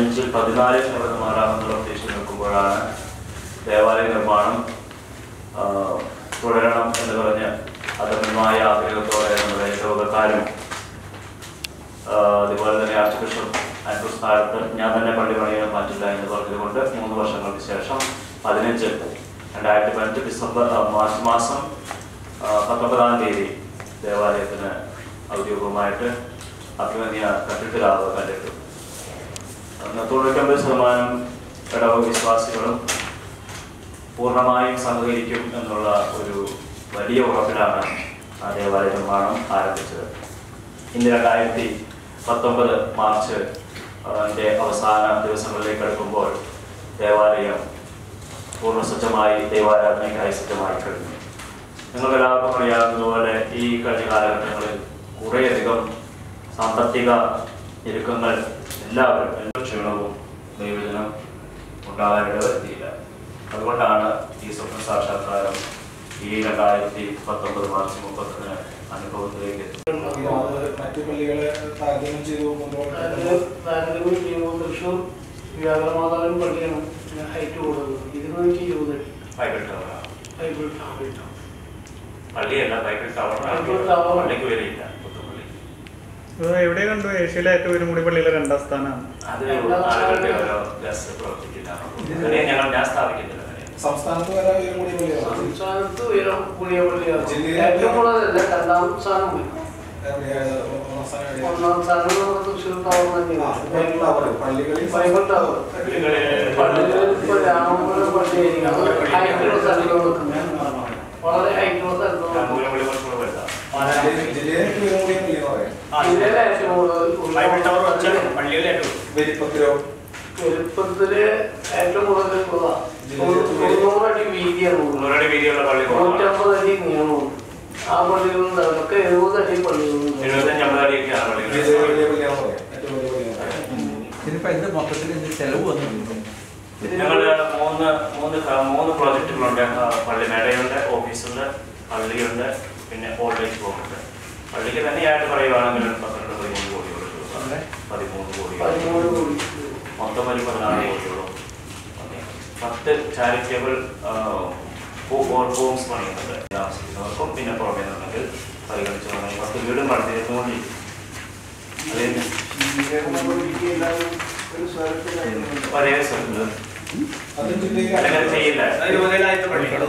പതിനഞ്ചിൽ പതിനാലിൽ അവിടെ നിന്ന് ലൊക്കേഷൻ നിൽക്കുമ്പോഴാണ് ദേവാലയ നിർമ്മാണം തുടരണം എന്ന് പറഞ്ഞ് അധമമായ ആഗ്രഹത്തോടെ നമ്മുടെ ലോകക്കാരും അതുപോലെ തന്നെ ആർച്ച് ബിഷപ്പ് ആൻഡ്രൂസ് താഴത്ത് ഞാൻ തന്നെ പള്ളി പണിയാൻ മാറ്റില്ല എന്ന് പറഞ്ഞതുകൊണ്ട് മൂന്ന് വർഷങ്ങൾക്ക് ശേഷം പതിനഞ്ച് രണ്ടായിരത്തി പതിനഞ്ച് ഡിസംബർ മാർച്ച് മാസം പത്തൊമ്പതാം തീയതി ദേവാലയത്തിന് ഔദ്യോഗികമായിട്ട് അഭിമന്യ കട്ടിട്ടിലാവ് കണ്ടിട്ടു അന്ന് തൊണ്ണൂറ്റൊമ്പത് ശതമാനം ഇടവ വിശ്വാസികളും പൂർണമായും സഹകരിക്കും എന്നുള്ള ഒരു വലിയ ഉറപ്പിലാണ് ആ ദേവാലയ നിർമ്മാണം ആരംഭിച്ചത്. ഇന്ന് രണ്ടായിരത്തി പത്തൊമ്പത് മാർച്ച് അവസാന ദിവസങ്ങളിലേക്ക് അടുക്കുമ്പോൾ ദേവാലയം പൂർണസജ്ജമായി ദൈവാരാധനയ്ക്കായി സജ്ജമായി കഴിഞ്ഞു. നിങ്ങൾക്ക് എല്ലാവർക്കും അറിയാവുന്നതുപോലെ ഈ കഴിഞ്ഞ കാലഘട്ടങ്ങളിൽ കുറേയധികം സാമ്പത്തിക ഞെരുക്കങ്ങൾ എല്ലാവരും എല്ലാ ക്ഷീണവും ദൈവജനം ഉണ്ടാകാനിട വരുത്തിയില്ല അതുകൊണ്ടാണ് ഈ സ്വപ്ന സാക്ഷാത്കാരം ഈ രണ്ടായിരത്തി പത്തൊമ്പത് മാർച്ച് മുപ്പത്തൊന്നിന് അനുഭവത്തിലേക്ക് എത്തി മറ്റു പള്ളികളെ താരതമ്യം ചെയ്ത് നോക്കുമ്പോൾ അതിൽ താരതമ്യം ചെയ്യുമ്പോൾ തൃശ്ശൂർ വ്യാകരമാതാവിൻ പള്ളിയാണ് ഹൈറ്റ് കൂടുതൽ. ഇരുന്നൂറ്റി ഇരുപത് ബൈബിൾ ടവർ ബൈബിൾ ടവർ. പള്ളിയല്ല ബൈബിൾ ടവർ. പള്ളിക്ക് ഇത് എവിടെ കണ്ടു? ഏഷ്യയിലെ ഏറ്റവും ഒരു മുടി പള്ളിയിലെ രണ്ടാം സ്ഥാനമാണ്. അത് ആളുകളുടെ ഓരോ ഗസ് പ്രവർത്തിക്കുന്നതാണ് അങ്ങനെ ഞങ്ങൾ ഞാൻ സ്ഥാപിക്കുന്നില്ല അങ്ങനെ. സംസ്ഥാനത്ത് വരെ ഉയരം കൂടിയ പള്ളികളാണ് സംസ്ഥാനത്ത് ഉയരം കൂടിയ പള്ളിയാണ്. ജില്ലയിലെ ഏറ്റവും കൂടുതലല്ല രണ്ടാം സ്ഥാനം പോയി എവിടെയാണ് ഒന്നാം സ്ഥാനം നമ്മുടെ തൃശ്ശൂർ ടവർ തന്നെയാണ്. പള്ളികളിൽ ടവർ പള്ളികളിൽ ഇപ്പൊ രാമപുരം പള്ളിയായിരിക്കും. ഹൈറ്റുള്ള വളരെ ഹൈറ്റുള്ള ഉയരം കൂടിയ പള്ളി പറയാം ജില്ലയിലെ ഏറ്റവും കൂടുതൽ ബൈബിൾ ടവർ വെച്ചാൽ പള്ളികളിൽ ഏറ്റവും വലിപ്പത്തിലോ? വലുപ്പത്തിൽ ഏറ്റവും കൂടുതൽ ഉള്ളതാ. തൊണ്ണൂറ് അടി വീതിയാണ് നൂറ്റമ്പത് നീളവും ആ എഴുപത് അടി മൊത്തത്തിൽ ചെലവ് വന്നിട്ടുണ്ട് മൂന്ന് മൂന്ന് മൂന്ന് പ്രോജക്റ്റുകളുണ്ട്. പള്ളി മേടയുണ്ട് ഓഫീസുണ്ട് പള്ളിയുണ്ട് പിന്നെ ഓൾഡ് ഏജ് ഹോം ഉണ്ട് പള്ളിക്ക് തന്നെയായിട്ട് പറയുവാണെങ്കിൽ പന്ത്രണ്ട് പതിമൂന്ന്. രൂപ പതിമൂന്ന് കോടിയോളം പതിമൂന്ന് കോടി. മൊത്തം ഒരു പതിനാറ് കോടിയോളം. പത്ത് ചാരിറ്റബിൾ ഹോംസ് പണിയുന്നുണ്ട്. താമസിക്കുന്നവർക്കും പിന്നെ പുറമേ നിന്നെങ്കിൽ പരിഗണിച്ചു തുടങ്ങി പത്ത് വീടും അതിന് ഒരു സ്ഥലത്ത്. അല്ലെങ്കിൽ ചെയ്യില്ല? ഇരുപതിനായിരത്തി പള്ളികൾ